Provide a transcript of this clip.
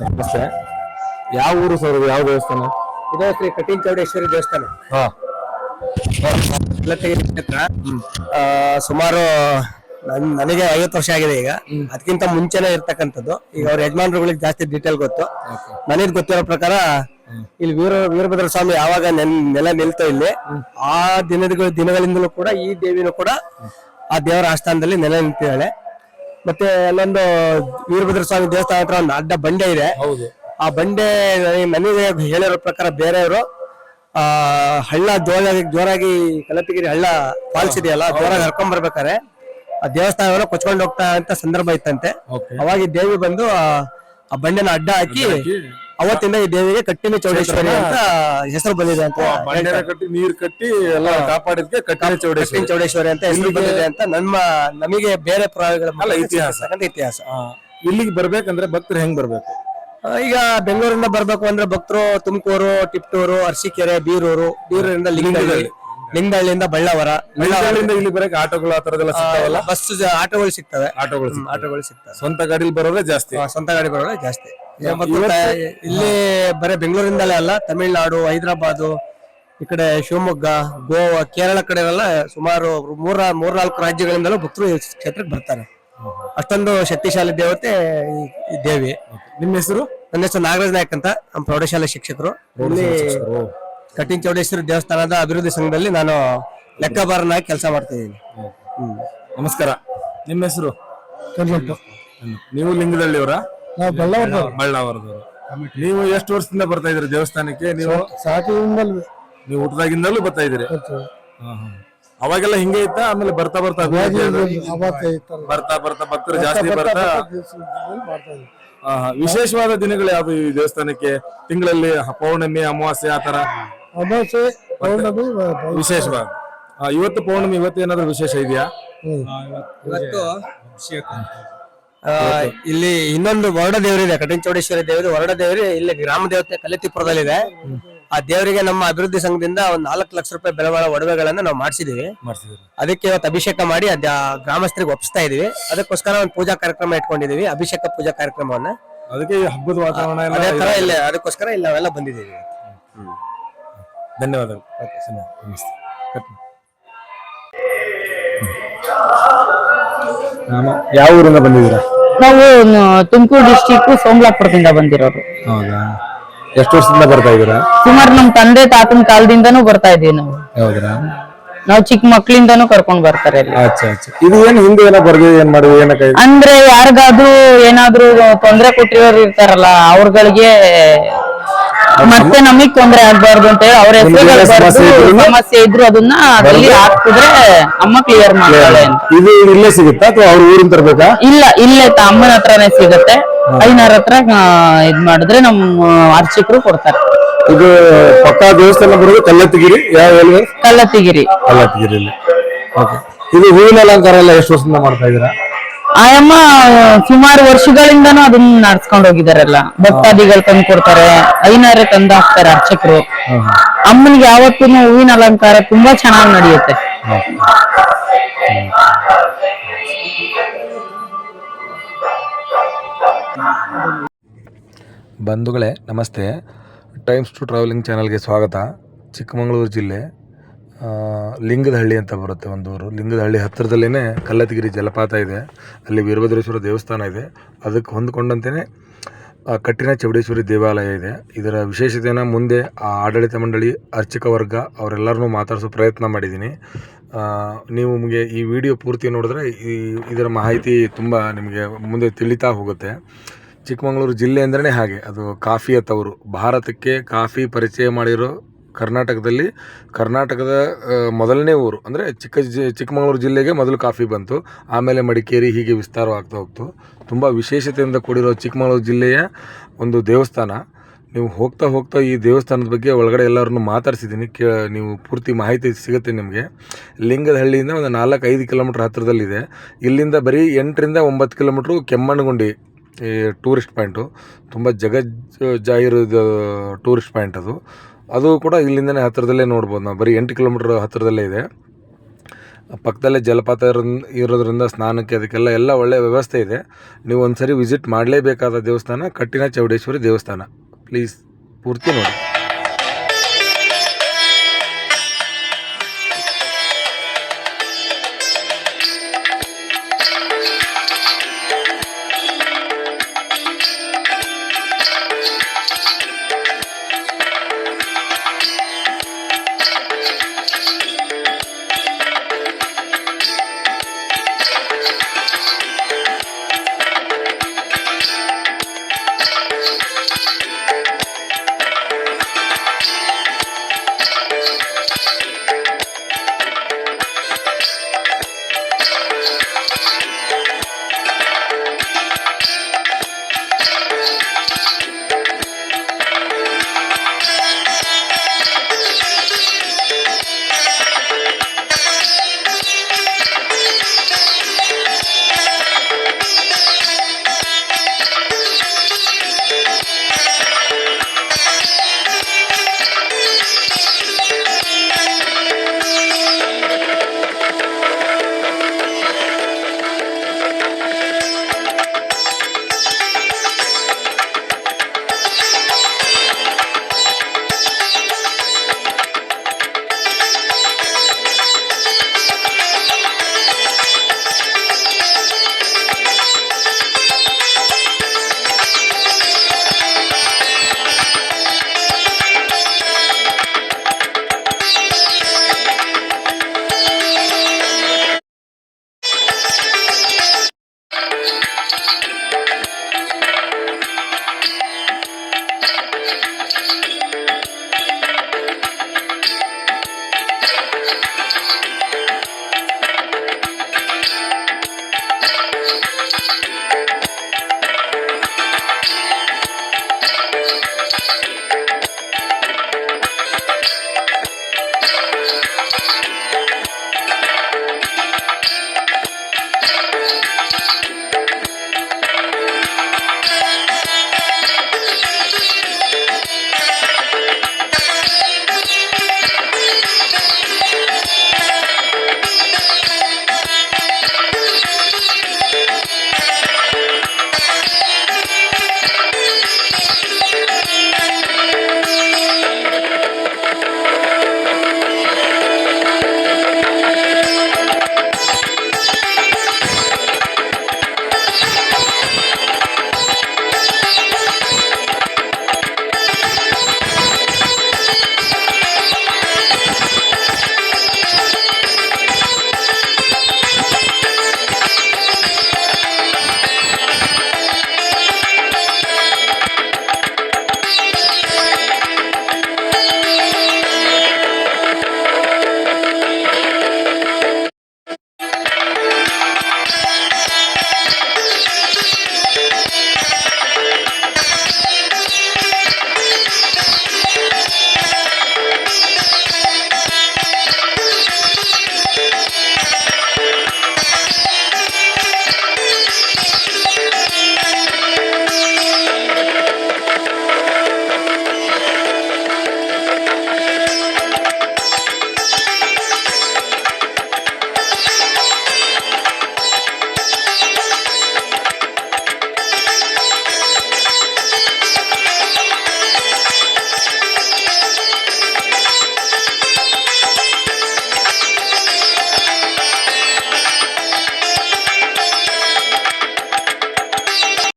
ನಮಸ್ತೆ. ಯಾವ ಊರು ಸರ್ ಇದು? ಯಾವ ದೇವಸ್ಥಾನ? ಇದು ಶ್ರೀ ಕಟೀಲ್ ಚೌಡೇಶ್ವರಿ ದೇವಸ್ಥಾನ. ಹಾ. ಲತ್ತಗಿರಿ ಕ್ಷೇತ್ರ ಆ, ಸುಮಾರು ನನ್- ನನಗೆ ಐವತ್ತು ವರ್ಷ ಆಗಿದೆ ಈಗ. ಅದಕ್ಕಿಂತ ಮುಂಚೆನೆ ಇರ್ತಕ್ಕಂಥದ್ದು. ಈಗ ಅವ್ರ ಯಜಮಾನ್ರುಗಳಿಗೆ ಜಾಸ್ತಿ ಡೀಟೇಲ್ ಗೊತ್ತು. ನನಗೆ ಗೊತ್ತಿರೋ ಪ್ರಕಾರ ಇಲ್ಲಿ ವೀರ ವೀರಭದ್ರ ಸ್ವಾಮಿ ಯಾವಾಗ ನೆನ್- ನೆಲ ನಿಲ್ತೋ ಇಲ್ಲಿ ಆ ದಿನದ ದಿನಗಳಿಂದಲೂ ಕೂಡ ಈ ದೇವಿನೂ ಕೂಡ ಆ ದೇವರ ಆಸ್ಥಾನದಲ್ಲಿ ನೆಲೆ ನಿಂತಿದ್ದಾಳೆ. ಮತ್ತೆ ಅಲ್ಲೊಂದು ವೀರಭದ್ರ ಸ್ವಾಮಿ ದೇವಸ್ಥಾನ ಹತ್ರ ಒಂದು ಅಡ್ಡ ಬಂಡೆ ಇದೆ. ಹೌದು. ಆ ಬಂಡೆ ನನಗೆ ಹೇಳಿರೋ ಪ್ರಕಾರ ಬೇರೆಯವರು ಆ ಹಳ್ಳ ಜೋರಾಗಿ ಜೋರಾಗಿ ಕಲಪಿಗಿರಿ ಹಳ್ಳ ಫಾಲ್ಸ್ ಇದೆಯಲ್ಲ ಜೋರಾಗಿ ಹರ್ಕೊಂಡ್ ಬರ್ಬೇಕಾರೆ ಆ ದೇವಸ್ಥಾನವನ್ನು ಕೊಚ್ಕೊಂಡು ಹೋಗ್ತಾ ಅಂತ ಸಂದರ್ಭ ಇತ್ತಂತೆ. ಓಕೆ. ಅವಾಗ ಈ ದೇವಿ ಬಂದು ಆ ಆ ಬಂಡೆನ ಅಡ್ಡ ಹಾಕಿ ಅವತ್ತಿಂದ ಈ ದೇವಿಗೆ ಕಟ್ಟಿನ ಚೌಡೇಶ್ವರಿ ಅಂತ ಹೆಸರು ಬಂದಿದೆ ಅಂತ ಕಟ್ಟಿ ನೀರ್ ಕಟ್ಟಿ ಎಲ್ಲ ಕಾಪಾಡಿದ್ಕೆ ಕಟ್ಟಿನ ಚೌಡೇಶ್ವರಿ ಕಟ್ಟಿನ ಚೌಡೇಶ್ವರಿ. ಅಂತ ಹೆಸರು ಬಂದಿದೆ ಅಂತ ನಮ್ಮ ನಮಗೆ ಬೇರೆ ಪ್ರಾಯಗಳ ಇತಿಹಾಸ. ಇತಿಹಾಸ. ಇಲ್ಲಿಗೆ ಬರ್ಬೇಕಂದ್ರೆ ಭಕ್ತರು ಹೆಂಗ್ ಬರ್ಬೇಕು? ಈಗ ಬೆಂಗಳೂರಿಂದ ಬರ್ಬೇಕು ಅಂದ್ರೆ ಭಕ್ತರು ತುಮಕೂರು ಟಿಪ್ಟೂರು ಅರಸೀಕೆರೆ ಬೀರೂರು ಬೀರೂರಿಂದ ಲಿಂಗಳ್ಳಿ ಲಿಂಗದಳ್ಳಿಯಿಂದ ಬಳ್ಳಾವರ ಬಳ್ಳಾವರಿಂದ ಇಲ್ಲಿ ಬರಕ್ಕೆ ಆಟೋಗಳು ಆ ತರದೆಲ್ಲ ಸಿಗ್ತಾವಲ್ಲ? ಬಸ್ ಆಟೋಗಳು ಸಿಗ್ತವೆ. ಆಟೋಗಳು. ಆಟೋಗಳು ಸಿಗ್ತವೆ. ಸ್ವಂತ ಗಾಡಿಲಿ ಬರೋದೇ ಜಾಸ್ತಿ. ಸ್ವಂತ ಗಾಡಿ ಬರೋದೇ ಜಾಸ್ತಿ. ಇಲ್ಲಿ ಬರೀ ಬೆಂಗಳೂರಿಂದಲೇ ಅಲ್ಲ ತಮಿಳ್ನಾಡು ಹೈದರಾಬಾದು ಈ ಕಡೆ ಶಿವಮೊಗ್ಗ ಗೋವಾ ಕೇರಳ ಕಡೆ ಎಲ್ಲ ಸುಮಾರು ಮೂರ ಮೂರ್ನಾಲ್ಕು ರಾಜ್ಯಗಳಿಂದಲೂ ಭಕ್ತರು ಈ ಕ್ಷೇತ್ರಕ್ಕೆ ಬರ್ತಾರೆ. ಅಷ್ಟೊಂದು ಶಕ್ತಿಶಾಲಿ ದೇವತೆ ಈ- ಈ ದೇವಿ. ನಿಮ್ಮ ಹೆಸರು? ನನ್ನ ಹೆಸರು ನಾಗರಾಜ್ ನಾಯಕ್ ಅಂತ ನಮ್ಮ ಪ್ರೌಢಶಾಲೆ ಶಿಕ್ಷಕರು. ಇಲ್ಲಿ ಕಠಿಣ ಚೌಡೇಶ್ವರಿ ದೇವಸ್ಥಾನದ ಅಭಿವೃದ್ಧಿ ಸಂಘದಲ್ಲಿ ನಾನು ಲೆಕ್ಕಬಾರನಾಗಿ ಕೆಲಸ ಮಾಡ್ತಾ ಇದ್ದೀನಿ. ನಮಸ್ಕಾರ. ನಿಮ್ಮ ಹೆಸರು? ನೀವು ಲಿಂಗದಳ್ಳಿಯವರ ನಾವು ಬಳ್ಳಾವರದವರು ನೀವು ಎಷ್ಟು ವರ್ಷದಿಂದ ಬರ್ತಾ ಇದ್ರಿ ದೇವಸ್ಥಾನಕ್ಕೆ? ನೀವು ಸಾಕಿಂದಲ್ವೇ ನೀವು ಹುಟ್ಟದಾಗಿಂದಲೂ ಬರ್ತಾ ಇದ್ದೀರಿ? ಹಾ, ಹಾ. ಅವಾಗೆಲ್ಲ ಹಿಂಗೆ ಇತ್ತ? ಆಮೇಲೆ ಬರ್ತಾ ಬರ್ತಾ ಅಭಿವೃದ್ಧಿ ಬರ್ತಾ ಬರ್ತಾ ಭಕ್ತರು ಜಾಸ್ತಿ ಬರ್ತಾ ಹಾ. ವಿಶೇಷವಾದ ದಿನಗಳು ಯಾವ್ದು ಈ ದೇವಸ್ಥಾನಕ್ಕೆ? ತಿಂಗಳಲ್ಲಿ ಹ- ಪೌರ್ಣಮಿ ಅಮಾವಾಸ್ಯೆ ಆತರ ಅಮಾಸೆ ಪೌರ್ಣಮಿ ವಿಶೇಷವಾದ. ಆ, ಇವತ್ತು ಪೌರ್ಣಮಿ ಇವತ್ತು ಏನಾದ್ರು ವಿಶೇಷ ಇದೆಯಾ? ಇವತ್ತು ಇವತ್ತು ಆ, ಇಲ್ಲಿ ಇನ್ನೊಂದು ವರ್ಣ ದೇವರಿದೆ ಕಠಿಣ ಚೌಡೇಶ್ವರಿ ದೇವರು. ವರ್ಣ ದೇವರಿ ಇಲ್ಲಿ ಗ್ರಾಮ ದೇವತೆ ಕಲಿತಿಪುರದಲ್ಲಿದೆ ಆ ದೇವರಿಗೆ ನಮ್ಮ ಅಭಿವೃದ್ಧಿ ಸಂಘದಿಂದ ಒಂದ್ ನಾಲ್ಕು ಲಕ್ಷ ರೂಪಾಯಿ ಬೆಲೆ ಬಾಳೋ ಒಡವೆಗಳನ್ನ ನಾವು ಮಾಡಿಸಿದೀವಿ. ಮಾಡ್ತಿದ್ದೀರಿ ಅದಕ್ಕೆ ಇವತ್ತು ಅಭಿಷೇಕ ಮಾಡಿ ಅದ ಗ್ರಾಮಸ್ಥರಿಗೆ ಒಪ್ಪಿಸ್ತಾ ಇದೀವಿ. ಅದಕ್ಕೋಸ್ಕರ ಒಂದು ಪೂಜಾ ಕಾರ್ಯಕ್ರಮ ಇಟ್ಕೊಂಡಿದೀವಿ ಅಭಿಷೇಕ ಪೂಜಾ ಕಾರ್ಯಕ್ರಮವನ್ನ. ಅದಕ್ಕೆ ಈ ಹಬ್ಬದ ವಾತಾವರಣ ಎಲ್ಲ ಅದೇ ತರ ಇಲ್ಲ ಅದಕ್ಕೋಸ್ಕರ ಇಲ್ಲಿ ನಾವೆಲ್ಲ ಬಂದಿದ್ದೀವಿ ಧನ್ಯವಾದಗಳು. ಸರಿ, ನಮಸ್ತೆ. ಕಟ್ ಮಾಡಿ. ನಾನು ಯಾವ ಊರಿಂದ ಬಂದಿದ್ದೀರಾ? ನಾವು ತುಮಕೂರು ಡಿಸ್ಟಿಕ್ ಸೋಮಲಾಪುರದಿಂದ ಬಂದಿರೋರು ಹೌದಾ? ಎಷ್ಟು ವರ್ಷದಿಂದ ಬರ್ತಾ ಇದ್ದೀರಾ? ಸುಮಾರು ನಮ್ ತಂದೆ ತಾತನ ಕಾಲದಿಂದನೂ ಬರ್ತಾ ಇದೀವಿ ನಾವು. ಹೌದಾ? ನಾವು ಚಿಕ್ಕ ಮಕ್ಳಿಂದನೂ ಕರ್ಕೊಂಡ್ ಬರ್ತಾರೆ ಇಲ್ಲಿ ಅಚ್ಚಾ ಅಚ್ಚಾ. ಇದು ಏನು ಹಿಂದೆ ಏನೋ ಏನ್ ಏನಕ್ಕೆ ಅಂದ್ರೆ ಯಾರಿಗಾದ್ರೂ ಏನಾದ್ರೂ ತೊಂದ್ರೆ ಕೊಟ್ಟಿರೋರು ಇರ್ತಾರಲ್ಲ ಅವ್ರಗಳಿಗೆ ಮತ್ತೆ ನಮಗ್ ತೊಂದ್ರೆ ಆಗ್ಬಾರ್ದು ಅಂತ ಹೇಳಿ ಅವ್ರ ನಿಮ್ಗೆ ಸಮಸ್ಯೆ ಇದ್ರು ಅದನ್ನ ಅಲ್ಲಿ ಹಾಕಿದ್ರೆ ಅಮ್ಮ ಕ್ಲಿಯರ್ ಮಾಡ್ತಾಳೆ ಅಂತ. ಇದು ಇಲ್ಲೇ ಸಿಗುತ್ತಾ ಅಥವಾ ಅವ್ರ ಊರಿನ ತರಬೇಕಾ? ಇಲ್ಲ ಇಲ್ಲೇ ಅಮ್ಮನ ಹತ್ರನೇ ಸಿಗತ್ತೆ. ಐನರ್ ಹತ್ರ ಇದ್ ಮಾಡಿದ್ರೆ ನಮ್ಮ ಅರ್ಚಕರು ಕೊಡ್ತಾರೆ. ಇದು ಪಕ್ಕಾ ದೇವಸ್ಥಾನ ಬರೋದು ಕಲ್ಲತ್ತಿಗಿರಿ ಯಾವ ಕಲ್ಲತ್ತಿಗಿರಿ. ಕಲ್ಲತ್ತಿಗಿರಿ ಇದು ಹೂವಿನ ಅಲಂಕಾರ ಎಲ್ಲ ಎಷ್ಟು ವರ್ಷದಿಂದ ಮಾಡ್ತಾ ಇದ್ದೀರಾ? ಆಯಮ್ಮ, ಸುಮಾರು ವರ್ಷಗಳಿಂದನೂ ಅದನ್ನ ನಡ್ಸ್ಕೊಂಡು ಹೋಗಿದಾರಲ್ಲ. ಭಕ್ತಾದಿಗಳು ತಂದು ಕೊಡ್ತಾರೆ, ಐನಾರೆ ತಂದು ಹಾಕ್ತಾರೆ ಅರ್ಚಕರು. ಅಮ್ಮನಿಗೆ ಯಾವತ್ತೂ ಹೂವಿನ ಅಲಂಕಾರ ತುಂಬಾ ಚೆನ್ನಾಗಿ ನಡೆಯುತ್ತೆ. ಬಂಧುಗಳೇ, ನಮಸ್ತೆ. ಟೈಮ್ಸ್ ಟು ಟ್ರಾವೆಲಿಂಗ್ ಚಾನಲ್ಗೆ ಸ್ವಾಗತ. ಚಿಕ್ಕಮಗಳೂರು ಜಿಲ್ಲೆ. ಲಿಂಗದಹಳ್ಳಿ ಅಂತ ಬರುತ್ತೆ ಒಂದು ಊರು. ಲಿಂಗದಹಳ್ಳಿ ಹತ್ತಿರದಲ್ಲೇ ಕಲ್ಲತ್ತಿಗಿರಿ ಜಲಪಾತ ಇದೆ. ಅಲ್ಲಿ ವೀರಭದ್ರೇಶ್ವರ ದೇವಸ್ಥಾನ ಇದೆ. ಅದಕ್ಕೆ ಹೊಂದ್ಕೊಂಡಂತೆಯೇ ಕಟ್ಟಿನ ಚೌಡೇಶ್ವರಿ ದೇವಾಲಯ ಇದೆ. ಇದರ ವಿಶೇಷತೆಯನ್ನು ಮುಂದೆ ಆ ಆಡಳಿತ ಮಂಡಳಿ, ಅರ್ಚಕ ವರ್ಗ ಅವರೆಲ್ಲರನ್ನೂ ಮಾತಾಡಿಸೋ ಪ್ರಯತ್ನ ಮಾಡಿದ್ದೀನಿ. ನೀವು ನಿಮಗೆ ಈ ವಿಡಿಯೋ ಪೂರ್ತಿ ನೋಡಿದ್ರೆ ಈ, ಇದರ ಮಾಹಿತಿ ತುಂಬ ನಿಮಗೆ ಮುಂದೆ ತಿಳಿತಾ ಹೋಗುತ್ತೆ. ಚಿಕ್ಕಮಗಳೂರು ಜಿಲ್ಲೆ ಅಂದ್ರೆ ಹಾಗೆ. ಅದು ಕಾಫಿಯ ತವರು. ಭಾರತಕ್ಕೆ ಕಾಫಿ ಪರಿಚಯ ಮಾಡಿರೋ ಕರ್ನಾಟಕದಲ್ಲಿ, ಕರ್ನಾಟಕದ ಮೊದಲನೇ ಊರು, ಅಂದರೆ ಚಿಕ್ಕ ಜಿ- ಚಿಕ್ಕಮಗಳೂರು ಜಿಲ್ಲೆಗೆ ಮೊದಲು ಕಾಫಿ ಬಂತು, ಆಮೇಲೆ ಮಡಿಕೇರಿ ಹೀಗೆ ವಿಸ್ತಾರವಾಗ್ತಾ ಹೋಗ್ತು. ತುಂಬ ವಿಶೇಷತೆಯಿಂದ ಕೂಡಿರೋ ಚಿಕ್ಕಮಗಳೂರು ಜಿಲ್ಲೆಯ ಒಂದು ದೇವಸ್ಥಾನ. ನೀವು ಹೋಗ್ತಾ ಹೋಗ್ತಾ ಈ ದೇವಸ್ಥಾನದ ಬಗ್ಗೆ ಒಳಗಡೆ ಎಲ್ಲರನ್ನು ಮಾತಾಡ್ಸಿದ್ದೀನಿ, ಕೇ, ನೀವು ಪೂರ್ತಿ ಮಾಹಿತಿ ಸಿಗುತ್ತೆ ನಿಮಗೆ. ಲಿಂಗದಹಳ್ಳಿಯಿಂದ ಒಂದು ನಾಲ್ಕು ಐದು ಕಿಲೋಮೀಟ್ರ್ ಹತ್ತಿರದಲ್ಲಿದೆ. ಇಲ್ಲಿಂದ ಬರೀ ಎಂಟರಿಂದ ಒಂಬತ್ತು ಕಿಲೋಮೀಟ್ರು ಕೆಮ್ಮಣ್ಣಗುಂಡಿ, ಈ ಟೂರಿಸ್ಟ್ ಪಾಯಿಂಟು. ತುಂಬ ಜಗಜ್ ಜಾಹಿರದ ಟೂರಿಸ್ಟ್ ಪಾಯಿಂಟ್ ಅದು. ಅದು ಕೂಡ ಇಲ್ಲಿಂದನೇ ಹತ್ತಿರದಲ್ಲೇ ನೋಡ್ಬೋದು ನಾವು. ಬರೀ ಎಂಟು ಕಿಲೋಮೀಟ್ರ್ ಹತ್ತಿರದಲ್ಲೇ ಇದೆ. ಪಕ್ಕದಲ್ಲೇ ಜಲಪಾತ ಇರೋದ್ರಿಂದ ಸ್ನಾನಕ್ಕೆ ಅದಕ್ಕೆಲ್ಲ ಎಲ್ಲ ಒಳ್ಳೆಯ ವ್ಯವಸ್ಥೆ ಇದೆ. ನೀವು ಒಂದ್ಸರಿ ವಿಸಿಟ್ ಮಾಡಲೇಬೇಕಾದ ದೇವಸ್ಥಾನ ಕಟ್ಟಿನ ಚೌಡೇಶ್ವರಿ ದೇವಸ್ಥಾನ. ಪ್ಲೀಸ್, ಪೂರ್ತಿ ನೋಡಿ.